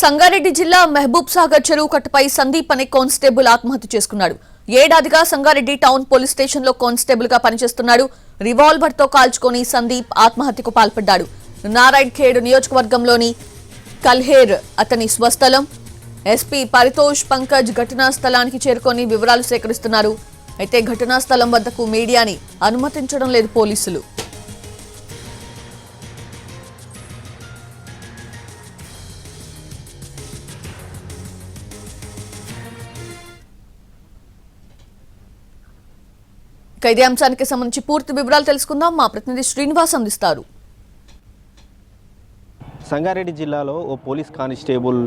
సంగారెడ్డి జిల్లా మహబూబ్ సాగర్ చెరువు కట్టపై సందీప్ అనే కానిస్టేబుల్ ఆత్మహత్య చేసుకున్నాడు. ఏడాదిగా సంగారెడ్డి టౌన్ పోలీస్ స్టేషన్లో కానిస్టేబుల్గా పనిచేస్తున్నాడు. రివాల్వర్తో కాల్చుకొని సందీప్ ఆత్మహత్యకు పాల్పడ్డాడు. నారాయణ్ ఖేడ్ నియోజకవర్గంలోని కల్హేర్ అతని స్వస్థలం. ఎస్పీ పరితోష్ పంకజ్ ఘటనా స్థలానికి చేరుకొని వివరాలు సేకరిస్తున్నారు. అయితే ఘటనా స్థలం వద్దకు మీడియాని అనుమతించడం లేదు పోలీసులు. ఖైదీ అంశానికి సంబంధించి పూర్తి వివరాలు తెలుసుకుందాం. మా ప్రతినిధి శ్రీనివాస్ అందిస్తారు. సంగారెడ్డి జిల్లాలో ఓ పోలీస్ కానిస్టేబుల్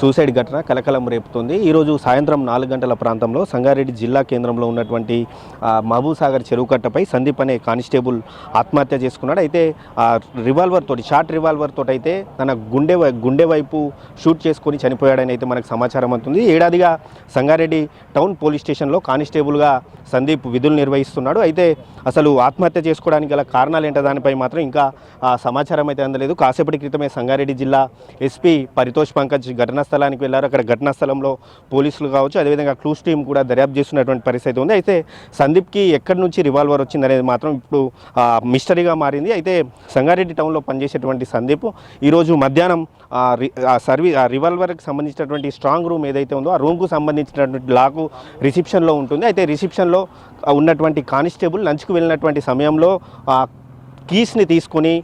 సూసైడ్ ఘటన కలకలం రేపుతుంది. ఈరోజు సాయంత్రం నాలుగు గంటల ప్రాంతంలో సంగారెడ్డి జిల్లా కేంద్రంలో ఉన్నటువంటి ఆ, మహబూబ్ సాగర్ చెరువు కట్టపై సందీప్ అనే కానిస్టేబుల్ ఆత్మహత్య చేసుకున్నాడు. అయితే రివాల్వర్ తోటి షార్ట్ రివాల్వర్ తోటి అయితే తన గుండె గుండె వైపు షూట్ చేసుకొని చనిపోయాడని అయితే మనకు సమాచారం అందుతుంది. ఏడాదిగా సంగారెడ్డి టౌన్ పోలీస్ స్టేషన్లో కానిస్టేబుల్గా సందీప్ విధులు నిర్వహిస్తున్నాడు. అయితే అసలు ఆత్మహత్య చేసుకోవడానికి గల కారణాలు ఏంటో దానిపై మాత్రం ఇంకా ఆ, సమాచారం అయితే అందలేదు. కాసేపటి క్రితమే సంగారెడ్డి జిల్లా ఎస్పీ పరితోష్ పంకజ్ ఘటనా స్థలానికి వెళ్ళారు అక్కడ ఘటనా స్థలంలో పోలీసులు కావచ్చు అదేవిధంగా క్లూస్ టీం కూడా దర్యాప్తు చేస్తున్నటువంటి పరిస్థితి ఉంది. అయితే సందీప్కి ఎక్కడి నుంచి రివాల్వర్ వచ్చిందనేది మాత్రం ఇప్పుడు మిస్టరీగా మారింది. అయితే సంగారెడ్డి టౌన్లో పనిచేసేటువంటి సందీప్ ఈరోజు మధ్యాహ్నం రి- ఆ సర్వీ రివాల్వర్కి సంబంధించినటువంటి స్ట్రాంగ్ రూమ్ ఏదైతే ఉందో ఆ రూమ్కు సంబంధించినటువంటి లాకు రిసెప్షన్లో ఉంటుంది. అయితే రిసెప్షన్లో ఉన్నటువంటి కానిస్టేబుల్ లంచ్కు వెళ్ళినటువంటి సమయంలో కీస్ని తీసుకొని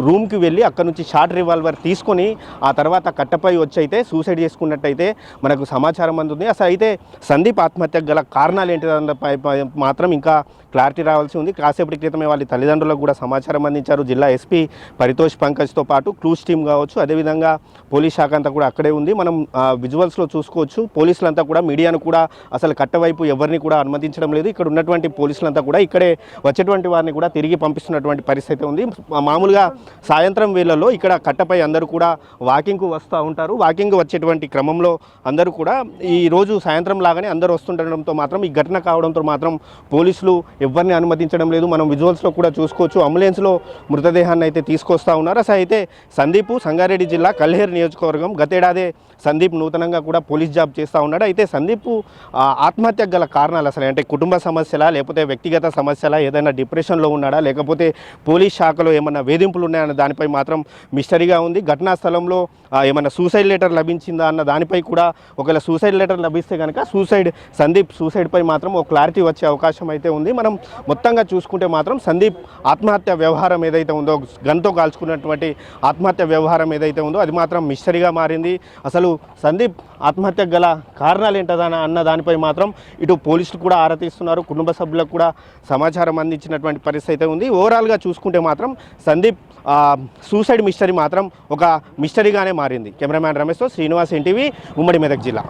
రూమ్కి వెళ్ళి అక్కడ నుంచి షార్ట్ రివాల్వర్ తీసుకొని ఆ తర్వాత కట్టపై వచ్చి అయితే సూసైడ్ చేసుకున్నట్టయితే మనకు సమాచారం అందుతుంది. అసలు అయితే సందీప్ ఆత్మహత్యకు గల కారణాలు ఏంటి పై- మాత్రం ఇంకా క్లారిటీ రావాల్సి ఉంది. కాసేపటి క్రితమే వాళ్ళ తల్లిదండ్రులకు కూడా సమాచారం అందించారు. జిల్లా ఎస్పీ పరితోష్ పంకజ్తో పాటు క్లూస్ టీమ్ కావచ్చు అదేవిధంగా పోలీస్ శాఖ అంతా కూడా అక్కడే ఉంది. మనం విజువల్స్లో చూసుకోవచ్చు. పోలీసులంతా కూడా మీడియాను కూడా అసలు కట్టవైపు ఎవరిని కూడా అనుమతించడం లేదు. ఇక్కడ ఉన్నటువంటి పోలీసులంతా కూడా ఇక్కడే వచ్చేటువంటి వారిని కూడా తిరిగి పంపిస్తున్నటువంటి పరిస్థితి ఉంది. మామూలుగా సాయంత్రం వేళల్లో ఇక్కడ కట్టపై అందరూ కూడా వాకింగ్కు వస్తూ ఉంటారు. వాకింగ్ వచ్చేటువంటి క్రమంలో అందరూ కూడా ఈ రోజు సాయంత్రం లాగానే అందరూ వస్తుండడంతో మాత్రం ఈ ఘటన కావడంతో మాత్రం పోలీసులు ఎవరిని అనుమతించడం లేదు. మనం విజువల్స్లో కూడా చూసుకోవచ్చు. అంబులెన్స్లో మృతదేహాన్ని అయితే తీసుకొస్తా ఉన్నారు. అసలు అయితే సందీప్ సంగారెడ్డి జిల్లా కల్హేర్ నియోజకవర్గం గతేడాదే సందీప్ నూతనంగా కూడా పోలీస్ జాబ్ చేస్తూ ఉన్నాడు. అయితే సందీప్ ఆత్మహత్యకు గల కారణాలు అసలు అంటే కుటుంబ సమస్యలా లేకపోతే వ్యక్తిగత సమస్యలా ఏదైనా డిప్రెషన్లో ఉన్నాడా లేకపోతే పోలీస్ శాఖలో ఏమన్నా వేధింపులు ఉన్నాయన్న దానిపై మాత్రం మిస్టరీగా ఉంది. ఘటనా స్థలంలో ఏమైనా సూసైడ్ లెటర్ లభించిందా అన్న దానిపై కూడా ఒకవేళ సూసైడ్ లెటర్ లభిస్తే కనుక సూసైడ్ సందీప్ సూసైడ్పై మాత్రం ఒక క్లారిటీ వచ్చే అవకాశం అయితే ఉంది. మనం మొత్తంగా చూసుకుంటే మాత్రం సందీప్ ఆత్మహత్య వ్యవహారం ఏదైతే ఉందో గన్తో కాల్చుకున్నటువంటి ఆత్మహత్య వ్యవహారం ఏదైతే ఉందో అది మాత్రం మిస్టరీగా మారింది. అసలు సందీప్ ఆత్మహత్యకు గల కారణాలు ఏంటదా అన్న దానిపై మాత్రం ఇటు పోలీసులు కూడా ఆరాతీస్తున్నారు కుటుంబ సభ్యులకు కూడా సమాచారం అందించినటువంటి పరిస్థితి అయితే ఉంది. ఓవరాల్గా చూసుకుంటే మాత్రం సందీప్ సూసైడ్ మిస్టరీ మాత్రం ఒక మిస్టరీగానే మారింది. కెమెరామ్యాన్ రమేష్తో శ్రీనివాస్ ఎన్టీవీ ఉమ్మడి మెదక్ జిల్లా.